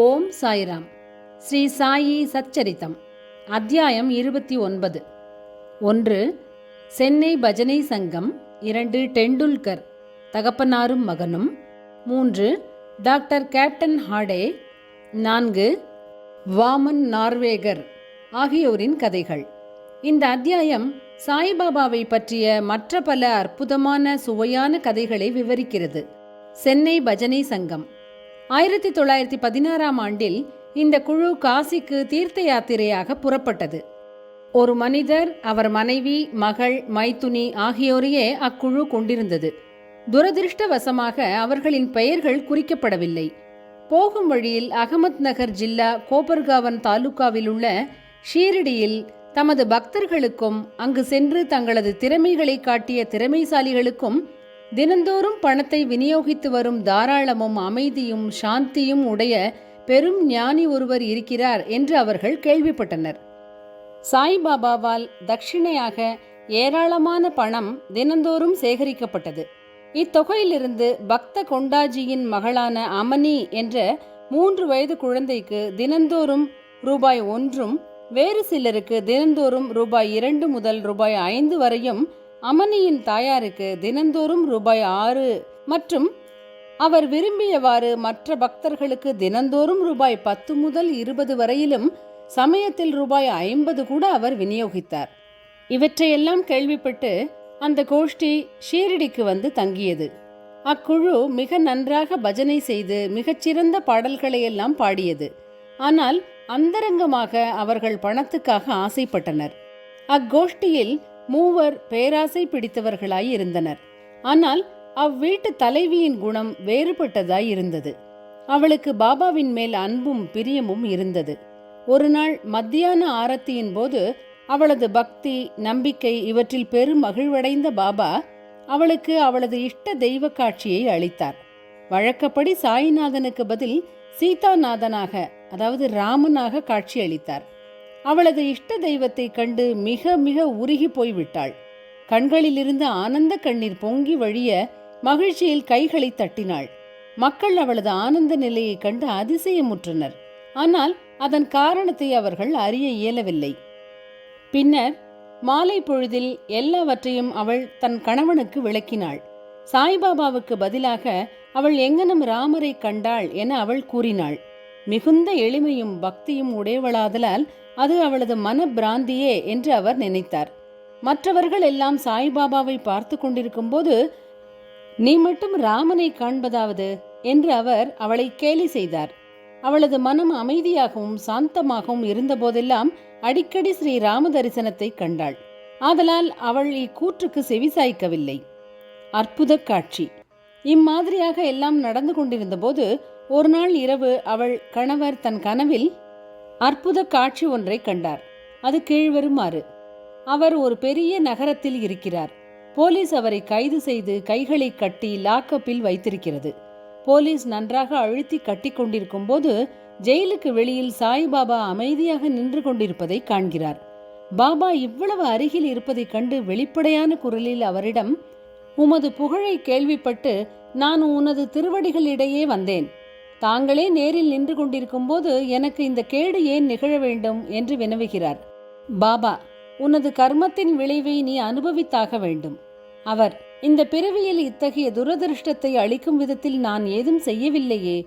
ஓம் சாய்ராம். ஸ்ரீ சாயி சச்சரித்தம் அத்தியாயம் இருபத்தி ஒன்பது. ஒன்று சென்னை பஜனை சங்கம். இரண்டு டெண்டுல்கர். தகப்பனாரும் மகனும். மூன்று டாக்டர் கேப்டன் ஹாடே. நான்கு வாமன் நார்வேகர் ஆகியோரின் கதைகள். இந்த அத்தியாயம் சாய்பாபாவை பற்றிய மற்ற பல அற்புதமான சுவையான கதைகளை விவரிக்கிறது. சென்னை பஜனை சங்கம். ஆயிரத்தி தொள்ளாயிரத்தி பதினாறாம் ஆண்டில் இந்த குழு காசிக்கு தீர்த்த யாத்திரையாக புறப்பட்டது. ஒரு மனிதர் அவர் மனைவி மகள் மைத்துனி ஆகியோரையே அக்குழு கொண்டிருந்தது. துரதிருஷ்டவசமாக அவர்களின் பெயர்கள் குறிக்கப்படவில்லை. போகும் வழியில் அகமத் நகர் ஜில்லா கோபர்காவன் தாலுகாவில் உள்ள ஷீரடியில் தமது பக்தர்களுக்கும் அங்கு சென்று தங்களது திறமைகளை காட்டிய திறமைசாலிகளுக்கும் தினந்தோறும் பணத்தை விநியோகித்து வரும் தாராளமும் அமைதியும் சாந்தியும் உடைய பெரும் ஞானி ஒருவர் இருக்கிறார் என்று அவர்கள் கேள்விப்பட்டனர். சாய்பாபாவால் தட்சிணையாக ஏராளமான பணம் தினந்தோறும் சேகரிக்கப்பட்டது. இத்தொகையிலிருந்து பக்த கொண்டாஜியின் மகளான அமனி என்ற மூன்று வயது குழந்தைக்கு தினந்தோறும் ரூபாய் ஒன்றும் வேறு சிலருக்கு தினந்தோறும் ரூபாய் இரண்டு முதல் ரூபாய் ஐந்து வரையும் அமனியின் தாயாருக்கு தினந்தோறும் ரூபாய் ஆறு மற்றும் அவர் விரும்பியவாறு மற்ற பக்தர்களுக்கு தினந்தோறும் ரூபாய் பத்து முதல் இருபது வரையிலும் சமயத்தில் ரூபாய் ஐம்பது கூட அவர் விநியோகித்தார். இவற்றையெல்லாம் கேள்விப்பட்டு அந்த கோஷ்டி ஷீரடிக்கு வந்து தங்கியது. அக்குழு மிக நன்றாக பஜனை செய்து மிகச்சிறந்த பாடல்களை எல்லாம் பாடியது. ஆனால் அந்தரங்கமாக அவர்கள் பணத்துக்காக ஆசைப்பட்டனர். அக்கோஷ்டியில் மூவர் பேராசை பிடித்தவர்களாய் இருந்தனர். ஆனால் அவ்வீட்டு தலைவியின் குணம் வேறுபட்டதாய் இருந்தது. அவளுக்கு பாபாவின் மேல் அன்பும் பிரியமும் இருந்தது. ஒரு நாள் மத்தியான ஆரத்தியின் போது அவளது பக்தி நம்பிக்கை இவற்றில் பெரும் மகிழ்வடைந்த பாபா அவளுக்கு அவளது இஷ்ட தெய்வ காட்சியை அளித்தார். வழக்கப்படி சாய்நாதனுக்கு பதில் சீதாநாதனாக அதாவது ராமனாக காட்சி அளித்தார் அவளது இஷ்ட தெய்வத்தை கண்டு மிக மிக உருகி போய்விட்டாள். கண்களிலிருந்து ஆனந்த கண்ணீர் பொங்கி வழிய மகிழ்ச்சியில் கைகளை தட்டினாள். மக்கள் அவளது ஆனந்த நிலையை கண்டு அதிசயமுற்றனர். ஆனால் அதன் காரணத்தை அவர்கள் அறிய இயலவில்லை. பின்னர் மாலை பொழுதில் எல்லாவற்றையும் அவள் தன் கணவனுக்கு விளக்கினாள். சாய்பாபாவுக்கு பதிலாக அவள் எங்கனம் ராமரை கண்டாள் என அவள் கூறினாள். மிகுந்த எளிமையும் பக்தியும் உடையவளாதலால் அது அவளது மன பிராந்தியே என்று அவர் நினைத்தார். மற்றவர்கள் எல்லாம் சாய்பாபாவை பார்த்து கொண்டிருக்கும் போது நீ மட்டும் ராமனை காண்பதாவது? என்று அவர் அவளை கேலி செய்தார். அவளது மனம் அமைதியாகவும் சாந்தமாகவும் இருந்தபோதெல்லாம் அடிக்கடி ஸ்ரீ ராம தரிசனத்தை கண்டாள். ஆதலால் அவள் இக்கூற்றுக்கு செவிசாய்க்கவில்லை அற்புத காட்சி! இம்மாதிரியாக எல்லாம் நடந்து கொண்டிருந்தபோது ஒரு நாள் இரவு அவள் கணவர் தன் கனவில் அற்புத காட்சி ஒன்றை கண்டார். அது கீழ்வருமாறு. அவர் ஒரு பெரிய நகரத்தில் இருக்கிறார். போலீஸ் அவரை கைது செய்து கைகளை கட்டி லாக்கப்பில் வைத்திருக்கிறது. போலீஸ் நன்றாக அழுத்தி கட்டி கொண்டிருக்கும் போது ஜெயிலுக்கு வெளியில் சாய்பாபா அமைதியாக நின்று கொண்டிருப்பதை காண்கிறார். பாபா இவ்வளவு அருகில் இருப்பதைக் கண்டு வெளிப்படையான குரலில் அவரிடம் உமது புகழை கேள்விப்பட்டு நான் உனது திருவடிகளிடையே வந்தேன். தாங்களே நேரில் நின்று கொண்டிருக்கும் போது எனக்கு இந்த கேடு ஏன் நிகழ வேண்டும் என்று வினவுகிறார். பாபா உனது கர்மத்தின் விளைவை நீ அனுபவித்தாக வேண்டும். அவர் இந்த பிறவியில் இத்தகைய துரதிருஷ்டத்தை அளிக்கும் விதத்தில் நான் ஏதும் செய்யவில்லையே.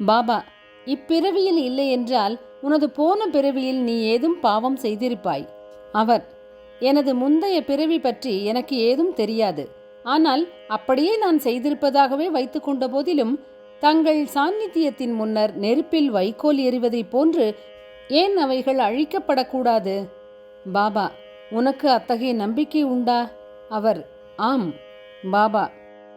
பாபா இப்பிறவியில் இல்லை என்றால் உனது போன பிறவியில் நீ ஏதும் பாவம் செய்திருப்பாய். அவர் எனது முந்தைய பிறவி பற்றி எனக்கு ஏதும் தெரியாது. ஆனால் அப்படியே நான் செய்திருப்பதாகவே வைத்துக்கொண்ட போதிலும் தங்கள் சாநித்தியத்தின் முன்னர் நெருப்பில் வைக்கோல் எறிவதைப் போன்று ஏன் அவைகள் அழிக்கப்படக்கூடாது? பாபா உனக்கு அத்தகைய நம்பிக்கை உண்டா? அவர் ஆம் பாபா.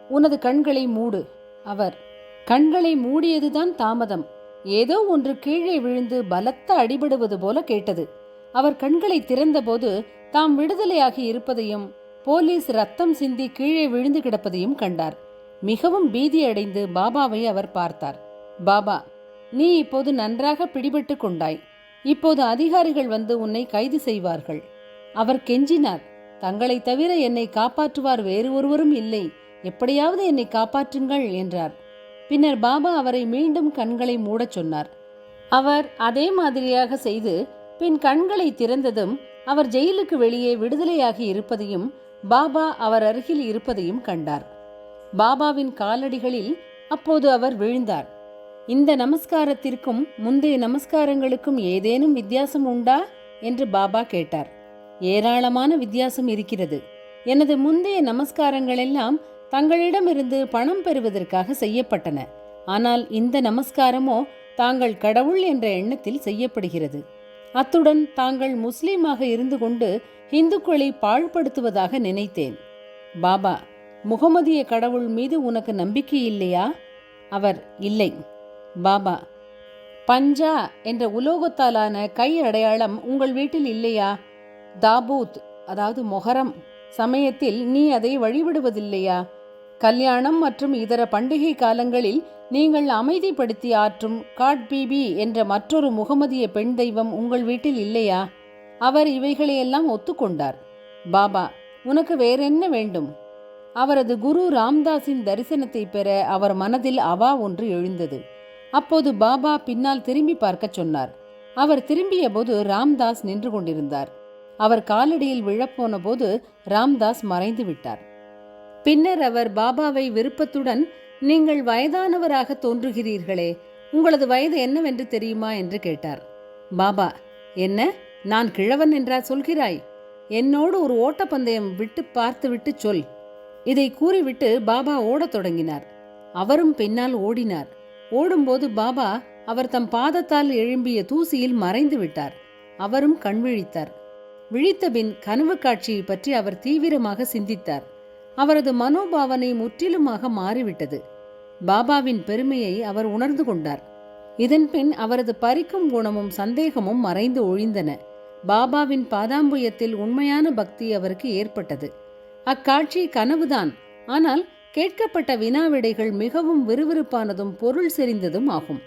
உனது கண்களை மூடு. அவர் கண்களை மூடியதுதான் தாமதம். ஏதோ ஒன்று கீழே விழுந்து பலத்த அடிபடுவது போல கேட்டது. அவர் கண்களை திறந்தபோது தாம் விடுதலையாகி இருப்பதையும் போலீஸ் ரத்தம் சிந்தி கீழே விழுந்து கிடப்பதையும் கண்டார். மிகவும் பீதியடைந்து பாபாவை அவர் பார்த்தார். பாபா நீ இப்போது நன்றாக பிடிபட்டு கொண்டாய். இப்போது அதிகாரிகள் வந்து உன்னை கைது செய்வார்கள். அவர் கெஞ்சினார். தங்களை தவிர என்னை காப்பாற்றுவார் வேறு ஒருவரும் இல்லை. எப்படியாவது என்னை காப்பாற்றுங்கள் என்றார். பின்னர் பாபா அவரை மீண்டும் கண்களை மூடச் சொன்னார். அவர் அதே மாதிரியாக செய்து பின் கண்களை திறந்ததும் அவர் ஜெயிலுக்கு வெளியே விடுதலையாகி இருப்பதையும் பாபா அவர் அருகில் இருப்பதையும் கண்டார். பாபாவின் காலடிகளில் அப்போது அவர் விழுந்தார். இந்த நமஸ்காரத்திற்கும் முந்தைய நமஸ்காரங்களுக்கும் ஏதேனும் வித்தியாசம் உண்டா? என்று பாபா கேட்டார். ஏராளமான வித்தியாசம் இருக்கிறது. எனது முந்தைய நமஸ்காரங்கள் எல்லாம் தங்களிடமிருந்து பணம் பெறுவதற்காக செய்யப்பட்டன. ஆனால் இந்த நமஸ்காரமோ தாங்கள் கடவுள் என்ற எண்ணத்தில் செய்யப்படுகிறது. அத்துடன் தாங்கள் முஸ்லீமாக இருந்து கொண்டு இந்துக்களை பாழ்படுத்துவதாக நினைத்தேன். பாபா முகமதிய கடவுள் மீது உனக்கு நம்பிக்கை இல்லையா? அவர் இல்லை. பாபா பஞ்சா என்ற உலோகத்தாலான கை அடையாளம் உங்கள் வீட்டில் இல்லையா? தாபூத் அதாவது மொஹரம் சமயத்தில் நீ அதை வழிபடுவதில்லையா கல்யாணம் மற்றும் இதர பண்டிகை காலங்களில் நீங்கள் அமைதிப்படுத்தி ஆற்றும் காட் பீபி என்ற மற்றொரு முகமதிய பெண் தெய்வம் உங்கள் வீட்டில் இல்லையா? அவர் இவைகளையெல்லாம் ஒத்துக்கொண்டார். பாபா உனக்கு வேறென்ன வேண்டும்? அவரது குரு ராம்தாஸின் தரிசனத்தை பெற அவர் மனதில் அவா ஒன்று எழுந்தது. அப்போது பாபா பின்னால் திரும்பி பார்க்கச் சொன்னார். அவர் திரும்பிய போது ராம்தாஸ் நின்று கொண்டிருந்தார். அவர் காலடியில் விழப்போன போது ராம்தாஸ் மறைந்து விட்டார். பின்னர் அவர் பாபாவை விருப்பத்துடன் நீங்கள் வயதானவராக தோன்றுகிறீர்களே உங்களது வயது என்னவென்று தெரியுமா? என்று கேட்டார். பாபா என்ன? நான் கிழவன் என்றா சொல்கிறாய்? என்னோடு ஒரு ஓட்டப்பந்தயம் விட்டு பார்த்துவிட்டு சொல். இதை கூறிவிட்டு பாபா ஓடத் தொடங்கினார். அவரும் பின்னால் ஓடினார். ஓடும்போது பாபா அவர் தம் பாதத்தால் எழும்பிய தூசியில் மறைந்து விட்டார். அவரும் கண்விழித்தார் விழித்தபின் கனவு காட்சியை பற்றி அவர் தீவிரமாக சிந்தித்தார். அவரது மனோபாவனை முற்றிலுமாக மாறிவிட்டது. பாபாவின் பெருமையை அவர் உணர்ந்து கொண்டார். இதன்பின் அவரது பறிக்கும் குணமும் சந்தேகமும் மறைந்து ஒழிந்தன. பாபாவின் பாதாம்புயத்தில் உண்மையான பக்தி அவருக்கு ஏற்பட்டது. அக்காட்சி கனவுதான். ஆனால் கேட்கப்பட்ட வினாவிடைகள் மிகவும் விறுவிறுப்பானதும் பொருள் செறிந்ததும் ஆகும்.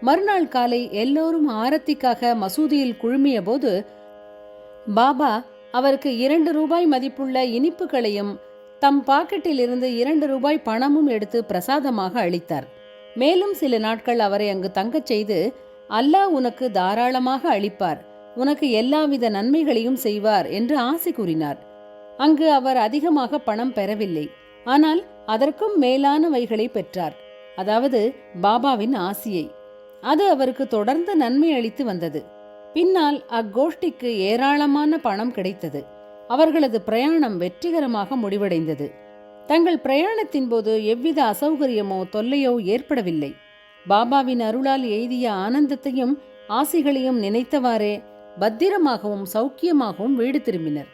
மறுநாள் காலை எல்லோரும் ஆரத்திக்காக மசூதியில் குழுமிய போது பாபா அவருக்கு இரண்டு ரூபாய் மதிப்புள்ள இனிப்புகளையும் தம் பாக்கெட்டில் இருந்து இரண்டு ரூபாய் பணமும் எடுத்து பிரசாதமாக அளித்தார். மேலும் சில நாட்கள் அவரை அங்கு தங்கச் செய்து அல்லாஹ் உனக்கு தாராளமாக அளிப்பார். உனக்கு எல்லாவித நன்மைகளையும் செய்வார் என்று ஆசை கூறினார். அங்கு அவர் அதிகமாக பணம் பெறவில்லை. ஆனால் அதற்கும் மேலானவைகளை பெற்றார். அதாவது பாபாவின் ஆசியை. அது அவருக்கு தொடர்ந்து நன்மை அளித்து வந்தது. பின்னால் அக்கோஷ்டிக்கு ஏராளமான பணம் கிடைத்தது. அவர்களது பிரயாணம் வெற்றிகரமாக முடிவடைந்தது. தங்கள் பிரயாணத்தின் போது எவ்வித அசௌகரியமோ தொல்லையோ ஏற்படவில்லை. பாபாவின் அருளால் எய்திய ஆனந்தத்தையும் ஆசிகளையும் நினைத்தவாறே பத்திரமாகவும் சௌக்கியமாகவும் வீடு திரும்பினர்.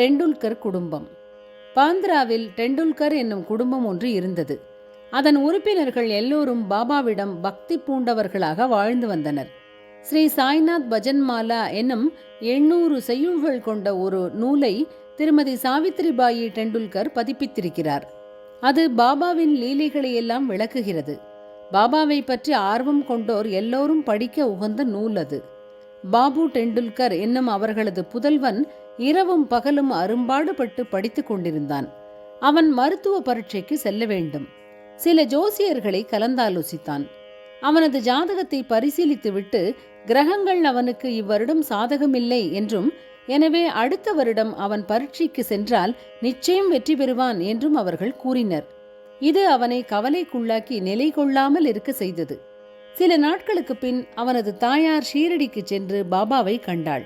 டெண்டுல்கர் குடும்பம். பாந்திராவில் டெண்டுல்கர் என்னும் குடும்பம் ஒன்று இருந்தது. அதன் உறுப்பினர்கள் எல்லோரும் பாபாவிடம் பக்தி பூண்டவர்களாக வாழ்ந்து வந்தனர். ஸ்ரீ சாய்நாத் பஜன்மாலா என்னும் எண்ணூறு செய்யுள்கள் கொண்ட ஒரு நூலை திருமதி சாவித்ரிபாயி டெண்டுல்கர் பதிப்பித்திருக்கிறார். அது பாபாவின் லீலைகளை எல்லாம் விளக்குகிறது. பாபாவை பற்றி ஆர்வம் கொண்டோர் எல்லோரும் படிக்க உகந்த நூல் அது. பாபு டெண்டுல்கர் என்னும் அவர்களது புதல்வன் இரவும் பகலும் அரும்பாடுபட்டு படித்துக் கொண்டிருந்தான். அவன் மருத்துவ பரீட்சைக்கு செல்ல வேண்டும். சில ஜோசியர்களை கலந்தாலோசித்தான். அவனது ஜாதகத்தை பரிசீலித்துவிட்டு கிரகங்கள் அவனுக்கு இவ்வருடம் சாதகமில்லை என்றும் எனவே அடுத்த வருடம் அவன் பரீட்சைக்கு சென்றால் நிச்சயம் வெற்றி பெறுவான் என்றும் அவர்கள் கூறினர். இது அவனை கவலைக்குள்ளாக்கி நிலை கொள்ளாமல் இருக்க செய்தது. சில நாட்களுக்கு பின் அவனது தாயார் ஷீரடிக்கு சென்று பாபாவை கண்டாள்.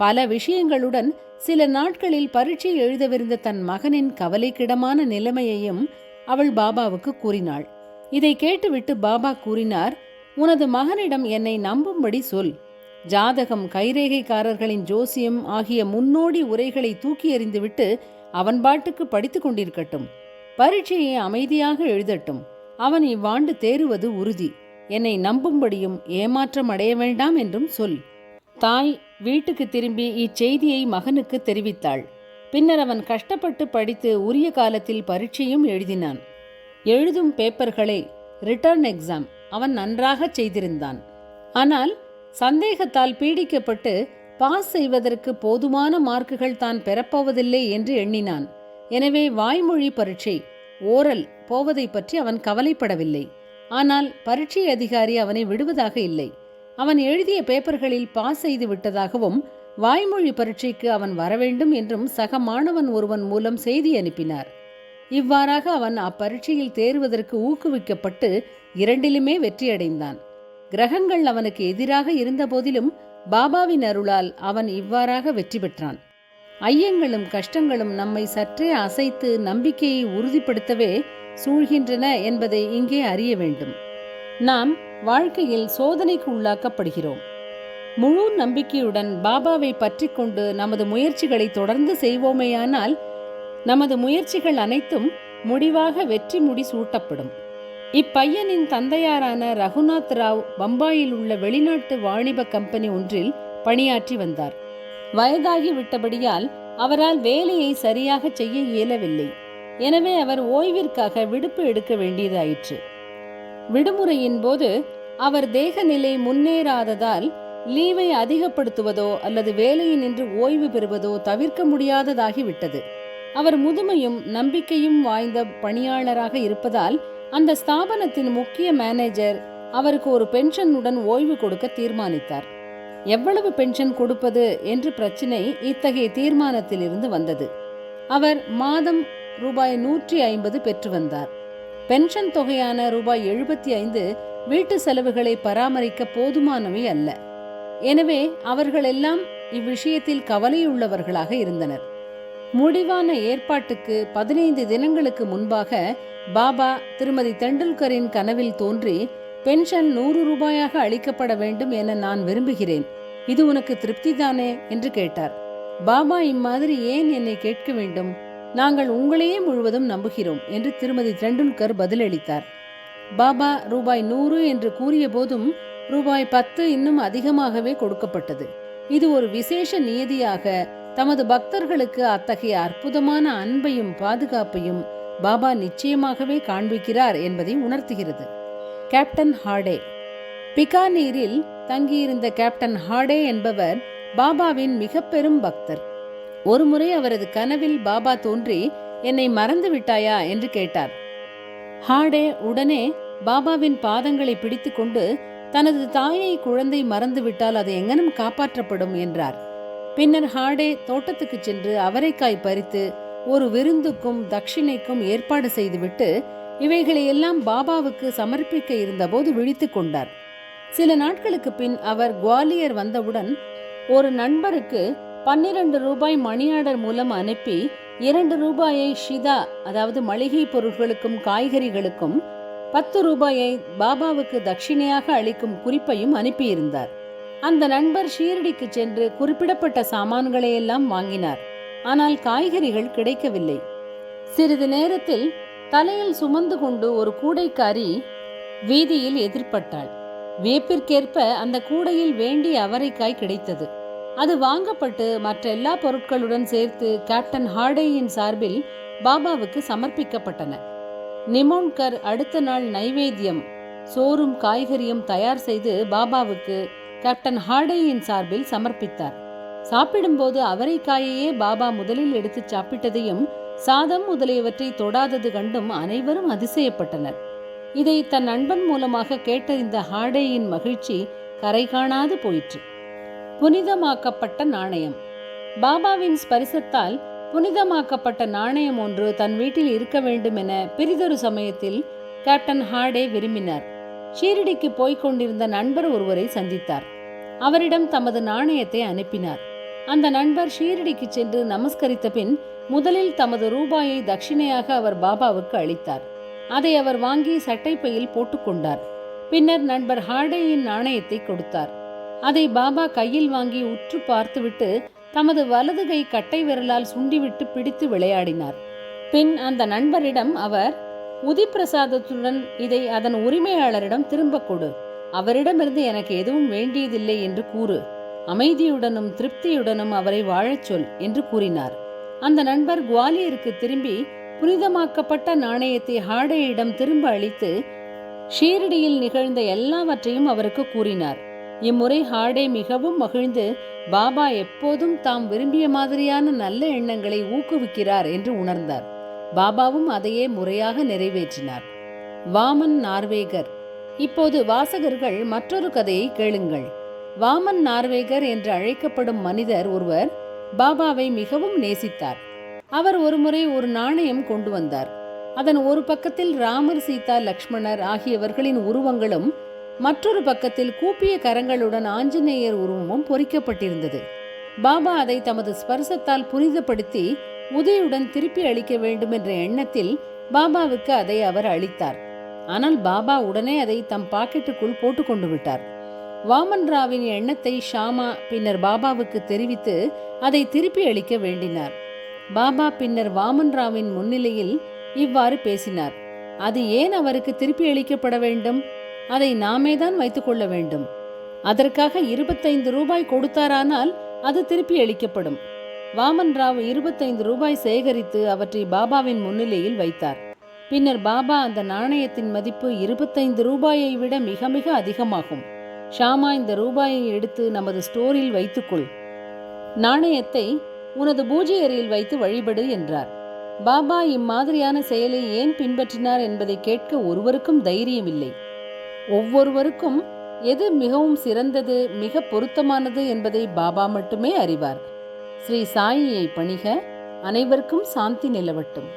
பல விஷயங்களுடன் சில நாட்களில் பரீட்சை எழுதவிருந்த தன் மகனின் கவலைக்கிடமான நிலைமையையும் அவள் பாபாவுக்கு கூறினாள். இதை கேட்டுவிட்டு பாபா கூறினார் உனது மகனிடம் என்னை நம்பும்படி சொல். ஜாதகம் கைரேகைக்காரர்களின் ஜோசியம் ஆகிய முன்னோடி உரைகளை தூக்கி எறிந்துவிட்டு அவன் பாட்டுக்கு படித்துக் கொண்டிருக்கட்டும். பரீட்சையை அமைதியாக எழுதட்டும். அவன் இவ்வாண்டு தேறுவது உறுதி. என்னை நம்பும்படியும் ஏமாற்றம் அடைய வேண்டாம் என்றும் சொல். தாய் வீட்டுக்கு திரும்பி இச்செய்தியை மகனுக்கு தெரிவித்தாள். பின்னர் அவன் கஷ்டப்பட்டு படித்து உரிய காலத்தில் பரீட்சையும் எழுதினான். எழுதும் பேப்பர்களை ரிட்டர்ன் எக்ஸாம் அவன் நன்றாக செய்திருந்தான். ஆனால் சந்தேகத்தால் பீடிக்கப்பட்டு பாஸ் செய்வதற்கு போதுமான மார்க்குகள் தான் பெறப்போவதில்லை என்று எண்ணினான். எனவே வாய்மொழி பரீட்சை ஓரல் போவதை பற்றி அவன் கவலைப்படவில்லை. ஆனால் பரீட்சை அதிகாரி அவனை விடுவதாக இல்லை. அவன் எழுதிய பேப்பர்களில் பாஸ் செய்து விட்டதாகவும் வாய்மொழி பரீட்சைக்கு அவன் வரவேண்டும் என்றும் சக மாணவன் ஒருவன் மூலம் செய்தி அனுப்பினார். இவ்வாறாக அவன் அப்பரீட்சையில் தேர்வதற்கு ஊக்குவிக்கப்பட்டு இரண்டிலுமே வெற்றியடைந்தான். கிரகங்கள் அவனுக்கு எதிராக இருந்தபோதிலும் பாபாவின் அருளால் அவன் இவ்வாறாக வெற்றி பெற்றான். ஐயங்களும் கஷ்டங்களும் நம்மை சற்றே அசைத்து நம்பிக்கையை உறுதிப்படுத்தவே சூழ்கின்றன என்பதை இங்கே அறிய வேண்டும். நாம் வாழ்க்கையில் சோதனைக்கு உள்ளாக்கப்படுகிறோம். முழு நம்பிக்கையுடன் பாபாவை பற்றி கொண்டு நமது முயற்சிகளை தொடர்ந்து செய்வோமேயானால் நமது முயற்சிகள் அனைத்தும் முடிவாக வெற்றி முடி சூட்டப்படும். இப்பையனின் தந்தையாரான ரகுநாத் ராவ் பம்பாயில் உள்ள வெளிநாட்டு வாணிப கம்பெனி ஒன்றில் பணியாற்றி வந்தார். வயதாகி விட்டபடியால் அவரால் வேலையை சரியாக செய்ய இயலவில்லை. எனவே அவர் ஓய்விற்காக விடுப்பு எடுக்க வேண்டியதாயிற்று. விடுமுறையின் போது அவர் தேகநிலை முன்னேறாததால் லீவை அதிகப்படுத்துவதோ அல்லது வேலையினின்று ஓய்வு பெறுவதோ தவிர்க்க முடியாததாகிவிட்டது. அவர் முதுமையும் நம்பிக்கையும் வாய்ந்த பணியாளராக இருப்பதால் அந்த ஸ்தாபனத்தின் முக்கிய மேனேஜர் அவருக்கு ஒரு பென்ஷனுடன் ஓய்வு கொடுக்க தீர்மானித்தார். எவ்வளவு பென்ஷன் கொடுப்பது என்று பிரச்சினை இத்தகைய தீர்மானத்திலிருந்து வந்தது. அவர் மாதம் ரூபாய் நூற்றி ஐம்பது பெற்று வந்தார். பென்ஷன் தொகையான ரூபாய் எழுபத்தி ஐந்து வீட்டு செலவுகளை பராமரிக்க போதுமானவை அல்ல. எனவே அவர்களெல்லாம் இவ்விஷயத்தில் கவலையுள்ளவர்களாக இருந்தனர். முடிவான ஏற்பாட்டுக்கு பதினைந்து தினங்களுக்கு முன்பாக பாபா திருமதி தெண்டுல்கரின் கனவில் தோன்றி பென்ஷன் நூறு ரூபாயாக அளிக்கப்பட வேண்டும் என நான் விரும்புகிறேன். இது உனக்கு திருப்திதானே? என்று கேட்டார். பாபா இம்மாதிரி ஏன் என்னை கேட்க வேண்டும்? நாங்கள் உங்களையே முழுவதும் நம்புகிறோம் என்று திருமதி தெண்டுல்கர் பதிலளித்தார். பாபா ரூபாய் நூறு என்று கூறிய போதும் ரூபாய் பத்து இன்னும் அதிகமாகவே கொடுக்கப்பட்டது. இது ஒரு விசேஷ நியதியாக தமது பக்தர்களுக்கு அத்தகைய அற்புதமான அன்பையும் பாதுகாப்பையும் பாபா நிச்சயமாகவே காண்பிக்கிறார் என்பதை உணர்த்துகிறது. கேப்டன் ஹார்டே. பிகானீரில் தங்கியிருந்த கேப்டன் ஹார்டே என்பவர் பாபாவின் மிக பெரும் பக்தர். ஒருமுறை அவரது கனவில் பாபா தோன்றி என்னை மறந்து விட்டாயா? என்று கேட்டார். ஹாடே உடனே பாபாவின் பாதங்களை பிடித்துக்கொண்டு தனது தாயை குழந்தை மறந்துவிட்டால் அது எங்கனும் காப்பாற்றப்படும் என்றார். பின்னர் ஹாடே தோட்டத்துக்கு சென்று அவரைக்காய் பறித்து ஒரு விருந்துக்கும் தட்சிணைக்கும் ஏற்பாடு செய்துவிட்டு இவைகளை எல்லாம் பாபாவுக்கு சமர்ப்பிக்க இருந்தபோது விழித்து கொண்டார். சில நாட்களுக்கு பின் அவர் குவாலியர் வந்தவுடன் ஒரு நண்பருக்கு பன்னிரண்டு ரூபாய் மணி ஆர்டர் மூலம் அனுப்பி இரண்டு ரூபாயை ஷிதா அதாவது மளிகை பொருட்களுக்கும் காய்கறிகளுக்கும் பத்து ரூபாயை பாபாவுக்கு தட்சிணையாக அளிக்கும் குறிப்பையும் அனுப்பியிருந்தார். அந்த நண்பர் ஷீரடிக்கு சென்று குறிப்பிடப்பட்ட சாமான்களை எல்லாம் வாங்கினார். ஆனால் காய்கறிகள் கிடைக்கவில்லை. சிறிது நேரத்தில் தலையில் சுமந்து கொண்டு ஒரு கூடைக்காரி வீதியில் எதிர்பட்டாள். வியப்பிற்கேற்ப அந்த கூடையில் வேண்டிய அவரைக்காய் கிடைத்தது. அது வாங்கப்பட்டு மற்ற எல்லா பொருட்களுடன் சேர்த்து கேப்டன் ஹார்டேயின் சார்பில் பாபாவுக்கு சமர்ப்பிக்கப்பட்டன. நிமோன்கர் அடுத்த நாள் நைவேத்தியம் சோறும் காய்கறியும் தயார் செய்து பாபாவுக்கு கேப்டன் ஹார்டேயின் சார்பில் சமர்ப்பித்தார். சாப்பிடும்போது அவரைக்காயையே பாபா முதலில் எடுத்து சாப்பிட்டதையும் சாதம் முதலியவற்றை தொடாதது கண்டும் அனைவரும் அதிசயப்பட்டனர். இதை தன் நண்பன் மூலமாக கேட்டறிந்த ஹார்டேயின் மகிழ்ச்சி கரை காணாது போயிற்று. புனிதமாக்கப்பட்ட நாணயம். பாபாவின் ஸ்பரிசத்தால் புனிதமாக்கப்பட்ட நாணயம் ஒன்று தன் வீட்டில் இருக்க வேண்டும் என பெரிதொரு சமயத்தில் கேப்டன் ஹார்டே விரும்பினார். ஷீரடிக்கு போய்க் கொண்டிருந்த நண்பர் ஒருவரை சந்தித்தார். அவரிடம் தமது நாணயத்தை அனுப்பினார். அந்த நண்பர் ஷீரடிக்கு சென்று நமஸ்கரித்த பின் முதலில் தமது ரூபாயை தட்சிணையாக அவர் பாபாவுக்கு அளித்தார். அதை அவர் வாங்கி சட்டைப்பையில் போட்டுக்கொண்டார் பின்னர் நண்பர் ஹார்டேயின் நாணயத்தை கொடுத்தார். அதை பாபா கையில் வாங்கி உற்று பார்த்துவிட்டு தமது வலது கை கட்டை விரலால் சுண்டிவிட்டு பிடித்து விளையாடினார். பின் அந்த நண்பரிடம் அவர் உதிப்பிரசாதத்துடன் இதை அதன் உரிமையாளரிடம் திரும்ப கொடு. அவரிடமிருந்து எனக்கு எதுவும் வேண்டியதில்லை என்று கூறு. அமைதியுடனும் திருப்தியுடனும் அவரை வாழச் சொல் என்று கூறினார். அந்த நண்பர் குவாலியருக்கு திரும்பி புனிதமாக்கப்பட்ட நாணயத்தை ஹாடேயிடம் திரும்ப அளித்து ஷீரடியில் நிகழ்ந்த எல்லாவற்றையும் அவருக்கு கூறினார். இம்முறை ஹார்டே மிகவும் மகிழ்ந்து பாபா எப்போதும் தாம் விரும்பிய மாதிரியான நல்ல எண்ணங்களை ஊக்குவிக்கிறார் என்று உணர்ந்தார். பாபாவும் அதையே முறையாக நிறைவேற்றினார். வாமன் நார்வேகர். இப்போது வாசகர்கள் மற்றொரு கதையை கேளுங்கள். வாமன் நார்வேகர் என்று அழைக்கப்படும் மனிதர் ஒருவர் பாபாவை மிகவும் நேசித்தார். அவர் ஒருமுறை ஒரு நாணயம் கொண்டு வந்தார். அதன் ஒரு பக்கத்தில் ராமர் சீதா லக்ஷ்மணர் ஆகியவர்களின் உருவங்களும் மற்றொரு பக்கத்தில் கூப்பிய கரங்களுடன் ஆஞ்சநேயர் உருவமும் பொறிக்கப்பட்டிருந்தது. பாபா அதை தமது ஸ்பர்சத்தால் புனிதப்படுத்தி உதயுடன் திருப்பி அளிக்க வேண்டும் என்ற எண்ணத்தில் பாபாவுக்கு அதை அவர் அளித்தார். ஆனால் பாபா உடனே அதை தம் பாக்கெட்டுக்குள் போட்டுக்கொண்டு விட்டார். வாமன் ராவின் எண்ணத்தை ஷாமா பின்னர் பாபாவுக்கு தெரிவித்து அதை திருப்பி அளிக்க வேண்டினார். பாபா பின்னர் வாமன் ராவின் முன்னிலையில் இவ்வாறு பேசினார். அது ஏன் அவருக்கு திருப்பி அளிக்கப்பட வேண்டும்? அதை நாமே தான் வைத்துக்கொள்ள வேண்டும். அதற்காக இருபத்தைந்து ரூபாய் கொடுத்தாரானால் அது திருப்பி அளிக்கப்படும். வாமன் ராவ் இருபத்தைந்து ரூபாய் சேகரித்து அவற்றை பாபாவின் முன்னிலையில் வைத்தார். பின்னர் பாபா அந்த நாணயத்தின் மதிப்பு இருபத்தைந்து ரூபாயை விட மிக மிக அதிகமாகும். ஷாமா இந்த ரூபாயை எடுத்து நமது ஸ்டோரில் வைத்துக்கொள். நாணயத்தை உனது பூஜை அறையில் வைத்து வழிபடு என்றார். பாபா இம்மாதிரியான செயலை ஏன் பின்பற்றினார் என்பதை கேட்க ஒருவருக்கும் தைரியமில்லை. ஒவ்வொருவருக்கும் எது மிகவும் சிறந்தது மிக பொருத்தமானது என்பதை பாபா மட்டுமே அறிவார். ஸ்ரீ சாயியை பணிக அனைவருக்கும் சாந்தி நிலவட்டும்.